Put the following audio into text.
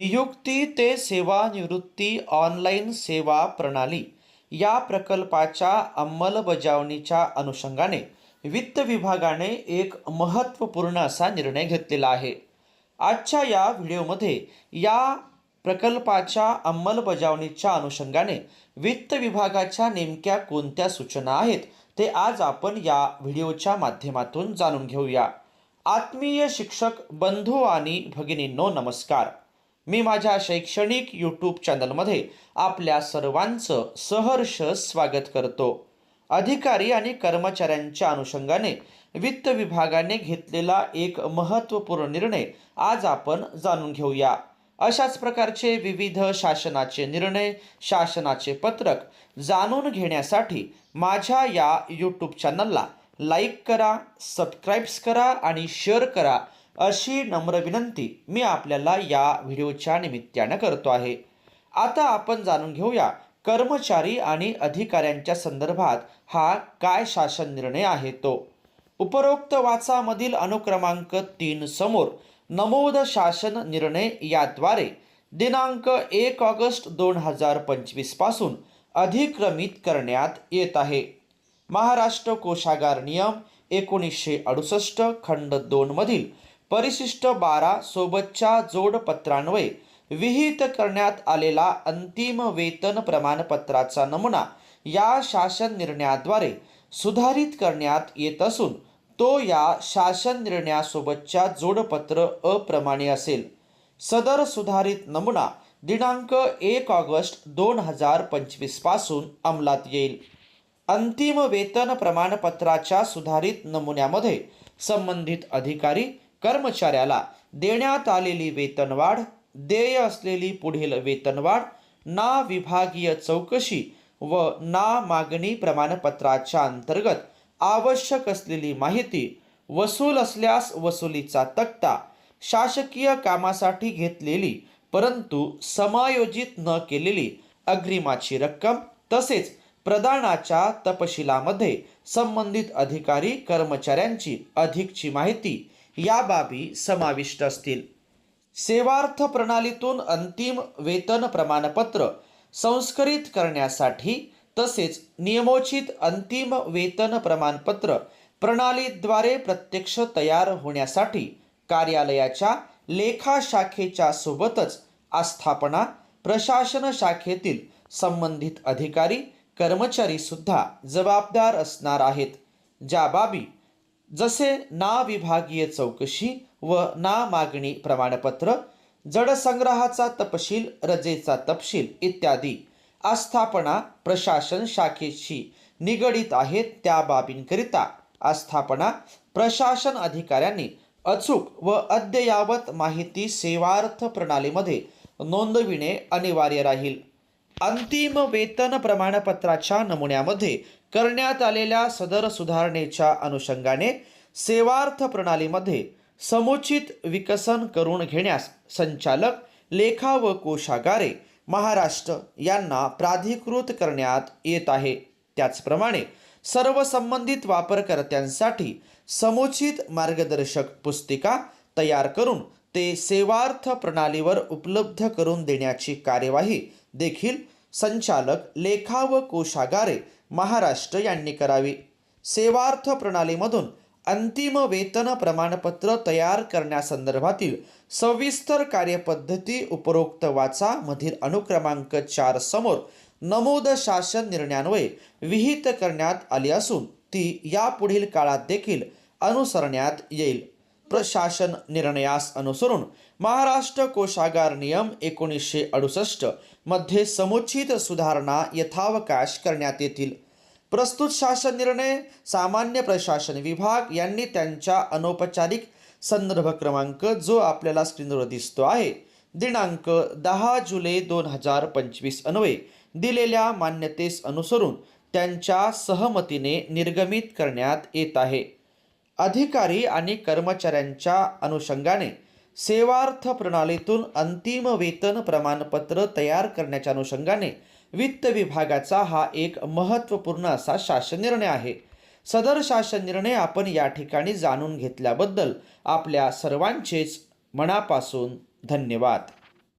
नियुक्ती ते सेवानिवृत्ती ऑनलाईन सेवा प्रणाली या प्रकल्पाच्या अंमलबजावणीच्या अनुषंगाने वित्त विभागाने एक महत्त्वपूर्ण असा निर्णय घेतलेला आहे. आजच्या या व्हिडिओमध्ये या प्रकल्पाच्या अंमलबजावणीच्या अनुषंगाने वित्त विभागाच्या नेमक्या कोणत्या सूचना आहेत ते आज आपण या व्हिडिओच्या माध्यमातून जाणून घेऊया. आत्मीय शिक्षक बंधू आणि भगिनींनो नमस्कार. मी माझ्या शैक्षणिक यूट्यूब चॅनलमध्ये आपल्या सर्वांचं सहर्ष स्वागत करतो. अधिकारी आणि कर्मचाऱ्यांच्या अनुषंगाने वित्त विभागाने घेतलेला एक महत्त्वपूर्ण निर्णय आज आपण जाणून घेऊया. अशाच प्रकारचे विविध शासनाचे निर्णय शासनाचे पत्रक जाणून घेण्यासाठी माझ्या या यूट्यूब चॅनलला लाईक करा सबस्क्राईब्स करा आणि शेअर करा. अशी नम्र विनंती मी आपल्याला या व्हिडिओच्या निमित्तानं करतो आहे. आता आपण जाणून घेऊया कर्मचारी आणि अधिकाऱ्यांच्या संदर्भात हा काय शासन निर्णय आहे तो. उपरोक्त वाचामधील अनुक्रमांक तीन समोर नमोद शासन निर्णय याद्वारे दिनांक एक ऑगस्ट दोन हजार पंचवीसपासून अधिक्रमित करण्यात येत आहे. महाराष्ट्र कोशागार नियम एकोणीसशे अडुसष्ट खंड दोनमधील परिशिष्ट बारा सोबतच्या जोडपत्रान्वये विहित करण्यात आलेला अंतिम वेतन प्रमाणपत्राचा नमुना या शासन निर्णयाद्वारे सुधारित करण्यात येत असून तो या शासन निर्णयासोबतच्या जोडपत्र अप्रमाणे असेल. सदर सुधारित नमुना दिनांक एक ऑगस्ट दोन हजार पंचवीसपासून अंमलात येईल. अंतिम वेतन प्रमाणपत्राच्या सुधारित नमुन्यामध्ये संबंधित अधिकारी कर्मचाऱ्याला देण्यात आलेली वेतनवाढ देय असलेली पुढील वेतनवाढ ना विभागीय चौकशी व ना मागणी प्रमाणपत्राच्या अंतर्गत आवश्यक असलेली माहिती वसूल असल्यास वसुलीचा तक्ता शासकीय कामासाठी घेतलेली परंतु समायोजित न केलेली अग्रिमाची रक्कम तसेच प्रदानाच्या तपशिलामध्ये संबंधित अधिकारी कर्मचाऱ्यांची अधिकची माहिती या बाबी समाविष्ट असतील. सेवार्थ प्रणालीतून अंतिम वेतन प्रमाणपत्र संस्करित करण्यासाठी तसेच नियमोचित अंतिम वेतन प्रमाणपत्र प्रणालीद्वारे प्रत्यक्ष तयार होण्यासाठी कार्यालयाच्या लेखा शाखेच्या सोबतच आस्थापना प्रशासन शाखेतील संबंधित अधिकारी कर्मचारीसुद्धा जबाबदार असणार आहेत. ज्या बाबी जसे ना विभागीय चौकशी व ना मागणी प्रमाणपत्र जडसंग्रहाचा तपशील रजेचा तपशील इत्यादी आस्थापना प्रशासन शाखेशी निगडित आहेत त्या बाबींकरिता आस्थापना प्रशासन अधिकाऱ्यांनी अचूक व अद्ययावत माहिती सेवार्थ प्रणालीमध्ये नोंदविणे अनिवार्य राहील. अंतिम वेतन प्रमाणपत्राच्या नमुन्यामध्ये करण्यात आलेल्या सदर सुधारणेच्या अनुषंगाने सेवार्थ प्रणालीमध्ये समुचित विकसन करून घेण्यास संचालक लेखा व कोशागारे महाराष्ट्र यांना प्राधिकृत करण्यात येत आहे. त्याचप्रमाणे सर्व संबंधित वापरकर्त्यांसाठी समुचित मार्गदर्शक पुस्तिका तयार करून ते सेवार्थ प्रणालीवर उपलब्ध करून देण्याची कार्यवाही देखील संचालक लेखा व कोशागारे महाराष्ट्र यांनी करावी. सेवार्थ प्रणालीमधून अंतिम वेतन प्रमाणपत्र तयार करण्यासंदर्भातील सविस्तर कार्यपद्धती उपरोक्त वाचा मधील अनुक्रमांक चार समोर नमूद शासन निर्णयान्वये विहित करण्यात आली असून ती यापुढील काळात देखील अनुसरण्यात येईल. प्रशासन निर्णयास अनुसरून महाराष्ट्र कोषागार नियम एकोणीसशे अडुसष्टमध्ये समुचित सुधारणा यथावकाश करण्यात येतील. प्रस्तुत शासन निर्णय सामान्य प्रशासन विभाग यांनी त्यांच्या अनौपचारिक संदर्भ क्रमांक जो आपल्याला स्क्रीनवर दिसतो आहे दिनांक दहा जुलै दोन हजार पंचवीस अन्वये दिलेल्या मान्यतेस अनुसरून त्यांच्या सहमतीने निर्गमित करण्यात येत आहे. अधिकारी आणि कर्मचाऱ्यांच्या अनुषंगाने सेवार्थ प्रणालीतून अंतिम वेतन प्रमाणपत्र तयार करण्याच्या अनुषंगाने वित्त विभागाचा हा एक महत्त्वपूर्ण असा शासन निर्णय आहे. सदर शासन निर्णय आपण या ठिकाणी जाणून घेतल्याबद्दल आपल्या सर्वांचेच मनापासून धन्यवाद.